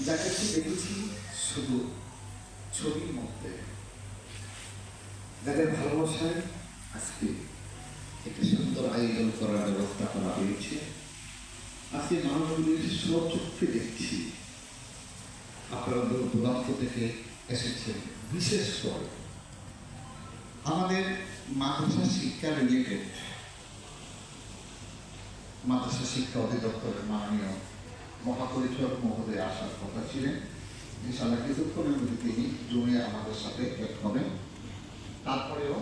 যাদেরকে দেখেছি? শুধু ছবির মধ্যে। যাদের ভালোবাসায় আজকে একটি সুন্দর আয়োজন করার ব্যবস্থা করা হয়েছে, আজকে মানুষগুলির স্বচক্ষে দেখছি। আপনারা দূর দূরান্ত থেকে এসেছেন, বিশেষ করে আমাদের মাদ্রাসা শিক্ষা রিলেটেড। মাদ্রাসা শিক্ষা অধিদপ্তরের মাননীয় মহাপরিচালক মহোদয় আসার কথা ছিলেন। ইনশাল্লাহ কিছুক্ষণের মধ্যে তিনি জমে আমাদের সাথে এক হবেন। তারপরেও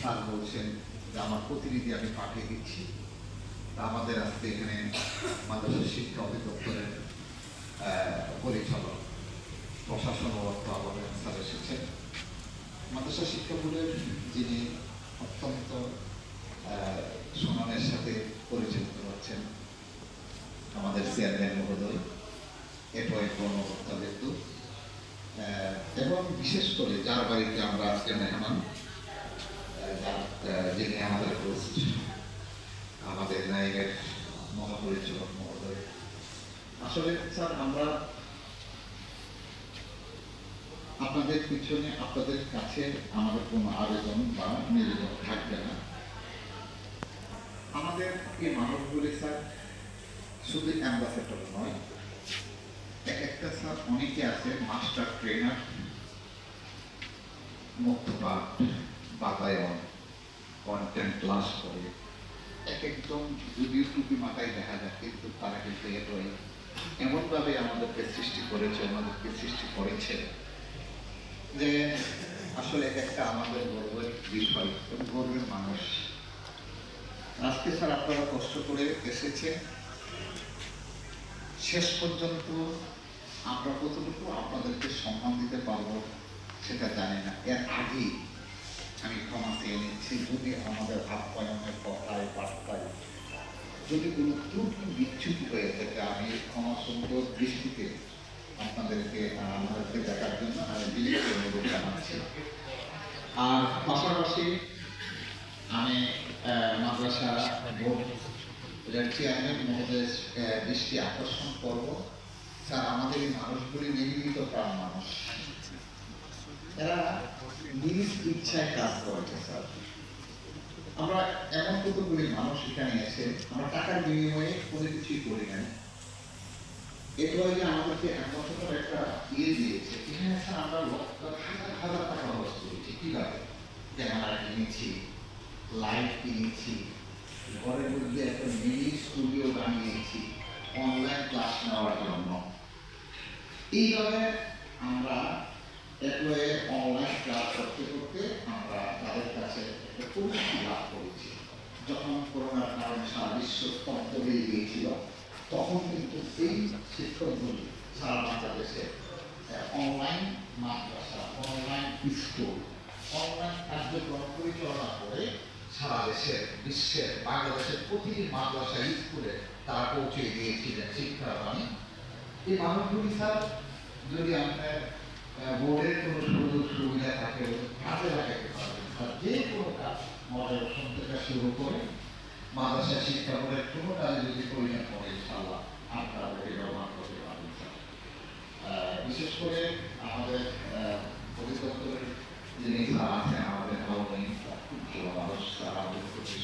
স্যার বলছেন যে আমার প্রতিনিধি আমি পাঠিয়ে দিচ্ছি। তা আমাদের আজকে এখানে মাদ্রাসা শিক্ষা অধিদপ্তরের পরিচালক, প্রশাসন অর্থ আলমের স্যার এসেছেন। মাদ্রাসা শিক্ষা বোর্ডের যিনি অত্যন্ত চেয়ারম্যান মহোদয় এক কর্মকর্তা ব্যক্তি এবং বিশেষ করে যার বাড়িতে আমরা আজকে মেহমান যিনি আমাদের হোস্ট আমাদের নায়কের মহাপরিচালক মহোদয়। আসলে স্যার, আমরা আপনাদের পিছনে, আপনাদের কাছে আমাদের কোনো আবেদন বা নিবেদন থাকবে না। আমাদের এই মানুষগুলি স্যার শুধু অ্যাম্বাসেডর নয়, এক একটা স্যার অনেকে আছে master trainer Muktopath Batayon content class করে। এক একদম যদিও টুপি মাথায় দেখা যায়, কিন্তু তারা কিন্তু এটাই এমনভাবে আমাদেরকে সৃষ্টি করেছে, আমাদেরকে সৃষ্টি করেছে যে আসলে এক একটা আমাদের গর্বের বিষয় গর্বের মানুষ। আজকে স্যার আপনারা কষ্ট করে এসেছেন। শেষ পর্যন্ত আমরা কতটুকু আপনাদেরকে সম্মান দিতে পারব সেটা জানি না। এর আগেই আমি ক্ষমা চেয়ে নিচ্ছি, যদি আমাদের আপ্যায়নের কথায় বার্তায় যদি কোনো ত্রুটি বিচ্যুতি হয়ে থাকে, আমি ক্ষমা সুন্দর দৃষ্টিতে আপনাদেরকে আমাদেরকে দেখার জন্য আমি বিলিত অনুরোধ জানাচ্ছি। আর পাশাপাশি আমি মাদ্রাসা বোর্ডের চেয়ারম্যান মহোদয়ের দৃষ্টি আকর্ষণ করব। স্যার, আমাদের এই মানুষগুলি নির্মিত প্রাণ মানুষ। এরা নিজ ইচ্ছায় কাজ করে স্যার। আমরা এমন কতগুলি মানুষ এখানে এসে আমরা টাকার বিনিময়ে কোনো কিছুই করি নাই। এরপরে যে আমাদেরকে এক বছর একটা ইয়ে দিয়েছে। এখানে, স্যার, আমরা হাজার হাজার টাকা খরচ করেছি। কীভাবে? ক্যামেরা কিনেছি, লাইট কিনেছি ঘরের মধ্যে একটা মিনি স্টুডিও বানিয়েছি অনলাইন ক্লাস নেওয়ার জন্য। এইভাবে আমরা একবারে অনলাইন ক্লাস করতে করতে আমরা তাদের কাছে একটা পরিস্থিতি লাভ করেছি। যখন করোনার কারণে সারা বিশ্ব স্তব্ধ হয়ে গিয়েছিল, তখন কিন্তু এই শিক্ষকগুলি সারা বাংলাদেশে অনলাইন মাদ্রাসা অনলাইন স্কুল অনলাইন কার্যক্রম পরিচালনা করে সারা দেশের বিশ্বের, বাংলাদেশের প্রতিটি মাদ্রাসা স্কুলে তারা পৌঁছে দিয়েছিলেন শিক্ষার বাণী এই মানুষগুলি স্যার যদি আপনার বোর্ডের কোনো সুযোগ সুবিধা থাকে, কাজে লাগাতে পারবেন যে কোনো কাজ মডারেশন থেকে শুরু করে মাদ্রাসা শিক্ষা বোর্ডের কোনো কাজে যদি প্রয়োজন পড়ে ইনশাল্লাহ আপনারা এটি ব্যবহার করতে পারবেন স্যার বিশেষ করে আমাদের অধিদপ্তরের যিনি স্যার আছেন, আমাদের নবনীন স্যার খুব ভালো মানুষ স্যার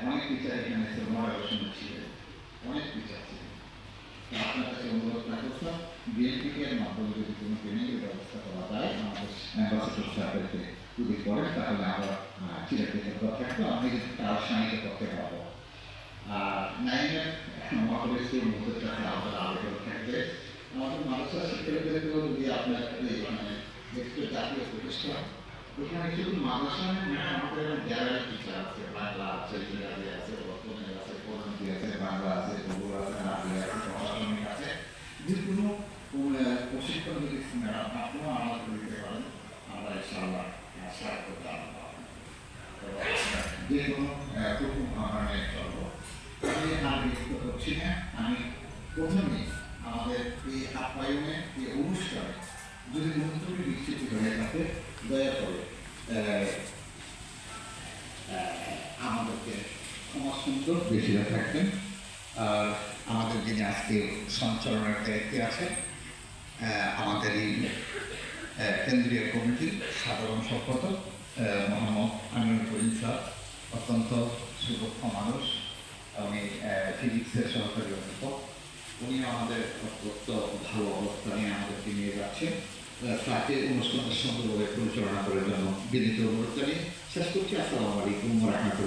অনেক টিচার এখানে মডারেশন ছিলেন অনেক টিচার ছিলেন আপনার কাছে অনুরোধ স্যার বিএনপিকে এর মাধ্যমে যদি কোনো ট্রেনিংয়ের ব্যবস্থা করা যায় আমাদের অ্যাম্বাসেডর সাহেবকে যদি করেন তাহলে আমরা চিরাকৃত থাকব আমি যদি তার সাহায্য করতে পারব আর নাইনের মহাপরিস্থিতির মধ্যে কাছে আমাদের আবেদন থাকবে আমাদের মাদ্রাসা শিক্ষার্থীদেরকেও যদি আপনার মানে জাতীয় প্রতিষ্ঠান ওখানে শুধু মাদ্রাসা আমাদের গ্যালারি টিচার আছে, বাংলা আছে, ইংরাজি আছে, বর্তমানে আছে কোরআন আছে, বাংলা আছে, ভূগোল আছে আছে আছে, যে কোনো করে যদি ম্যাডাম আপনারা আমাদের দিতে পারেন, আমরা ইনশাআল্লাহ জানাব যে কোনো নিয়ে চলবো। আমি আর বিরক্ত না, আমি প্রথমে আমাদের এই আপ্যায়নে এই অনুষ্ঠানে যদি মন্তব্য বিস্তৃত হয়ে থাকে দয়া করে আমাদেরকে ক্ষমা সুন্দর বেশিরা থাকবেন আর আমাদের যিনি আজকে সঞ্চালনের দায়িত্বে আছেন আমাদের এই কেন্দ্রীয় কমিটির সাধারণ সম্পাদক মোহাম্মদ আমিনুল করিম স্যার অত্যন্ত সুদক্ষ মানুষ, আমি ফিজিক্সের সহকারী অধ্যাপক। উনি আমাদের অত্যন্ত ভালো অবস্থা নিয়ে আমাদেরকে নিয়ে যাচ্ছেন। আহ, তাকে অনুষ্ঠানটা সুন্দরভাবে পরিচালনা করার জন্য বিনীত অনুরোধ জানিয়ে শেষ করছি আসসালামু আলাইকুম রহমতুল্লাহ